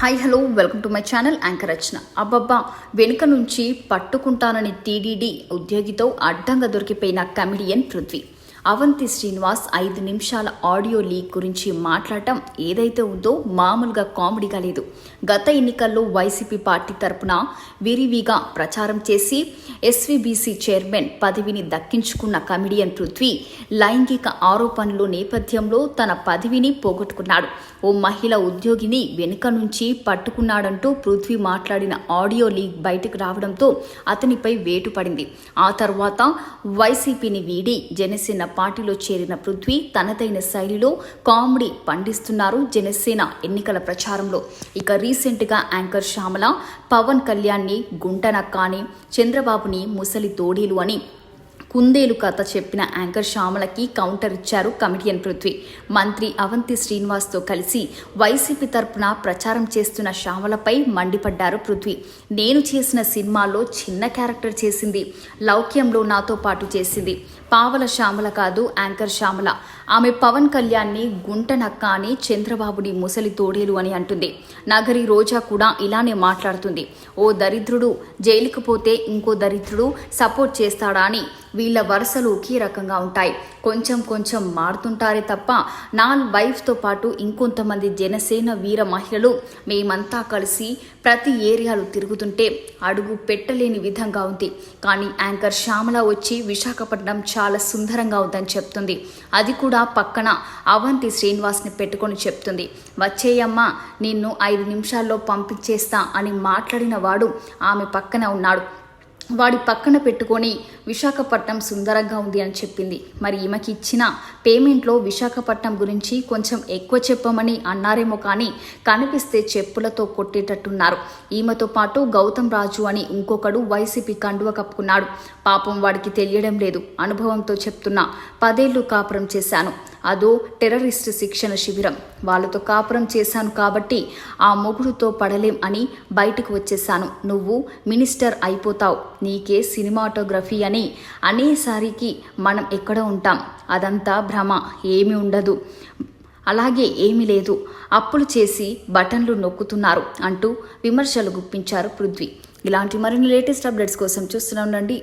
Hi hello welcome to my channel anchor Rachana. అబ్బబ్బా వెనుక నుంచి పట్టుకుంటానని టీడీడీ ఉద్యోగితో అడ్డంగా దొరికిపోయిన కమిడియన్ పృథ్వీ. అవంతి శ్రీనివాస్ ఐదు నిమిషాల ఆడియో లీక్ గురించి మాట్లాడటం ఏదైతే ఉందో మామూలుగా కామెడీగా లేదు. గత ఎన్నికల్లో వైసీపీ పార్టీ తరపున విరివిగా ప్రచారం చేసి ఎస్వీబీసీ చైర్మన్ పదవిని దక్కించుకున్న కమిడియన్ పృథ్వీ లైంగిక ఆరోపణలు నేపథ్యంలో తన పదవిని పోగొట్టుకున్నాడు. ఓ మహిళ ఉద్యోగిని వెనుక నుంచి పట్టుకున్నాడంటూ పృథ్వీ మాట్లాడిన ఆడియో లీక్ బయటకు రావడంతో అతనిపై వేటు పడింది. ఆ తర్వాత వైసీపీని వీడి జనసేన పార్టీలో చేరిన పృథ్వీ తనదైన శైలిలో కామెడీ పండిస్తున్నారు జనసేన ఎన్నికల ప్రచారంలో. ఇక రీసెంట్గా యాంకర్ శ్యామల పవన్ కళ్యాణ్ని గుంటనక్కాని చంద్రబాబుని ముసలి తోడీలు అని కుందేలు కథ చెప్పిన యాంకర్ శ్యామలకి కౌంటర్ ఇచ్చారు కమిడియన్ పృథ్వీ. మంత్రి అవంతి శ్రీనివాస్తో కలిసి వైసీపీ తరపున ప్రచారం చేస్తున్న శ్యామలపై మండిపడ్డారు పృథ్వీ. నేను చేసిన సినిమాలో చిన్న క్యారెక్టర్ చేసింది. లౌక్యంలో నాతో పాటు చేసింది. పావల శ్యామల కాదు యాంకర్ శ్యామల. ఆమె పవన్ కళ్యాణ్ని గుంట నక్క అని చంద్రబాబుని ముసలి తోడేలు అని అంటుంది. నగరి రోజా కూడా ఇలానే మాట్లాడుతుంది. ఓ దరిద్రుడు జైలుకు పోతే ఇంకో దరిద్రుడు సపోర్ట్ చేస్తాడా అని వీళ్ళ వరుసలు ఒకే రకంగా ఉంటాయి. కొంచెం కొంచెం మారుతుంటారే తప్ప నా వైఫ్తో పాటు ఇంకొంతమంది జనసేన వీర మహిళలు మేమంతా కలిసి ప్రతి ఏరియాలు తిరుగుతుంటే అడుగు పెట్టలేని విధంగా ఉంది. కానీ యాంకర్ శ్యామల వచ్చి విశాఖపట్నం చాలా సుందరంగా ఉందని చెప్తుంది. అది కూడా పక్కన అవంతి శ్రీనివాస్ని పెట్టుకొని చెప్తుంది. వచ్చేయమ్మా నిన్ను ఐదు నిమిషాల్లో పంపించేస్తా అని మాట్లాడిన వాడు ఆమె పక్కన ఉన్నాడు. వాడి పక్కన పెట్టుకొని విశాఖపట్నం సుందరంగా ఉంది అని చెప్పింది. మరి ఈమెకి ఇచ్చిన పేమెంట్లో విశాఖపట్నం గురించి కొంచెం ఎక్కువ చెప్పమని అన్నారేమో కానీ కనిపిస్తే చెప్పులతో కొట్టేటట్టున్నారు. ఈమెతో పాటు గౌతమ్ రాజు అని ఇంకొకడు వైసీపీ కండువ కప్పుకున్నాడు. పాపం వాడికి తెలియడం లేదు. అనుభవంతో చెప్తున్నా పదేళ్ళు కాపురం చేశాను. అదో టెర్రరిస్ట్ శిక్షణ శిబిరం. వాళ్ళతో కాపురం చేశాను కాబట్టి ఆ మొగుడుతో పడలేం అని బయటకు వచ్చేసాను నువ్వు మినిస్టర్ అయిపోతావు. నీకే సినిమాటోగ్రఫీ అని అనేసారికి మనం ఎక్కడ ఉంటాం? అదంతా భ్రమ. ఏమీ ఉండదు. అలాగే ఏమీ లేదు. అప్పులు చేసి బటన్లు నొక్కుతున్నారు అంటూ విమర్శలు గుప్పించారు పృథ్వీ. ఇలాంటి మరిన్ని లేటెస్ట్ అప్డేట్స్ కోసం చూస్తూనే ఉండండి.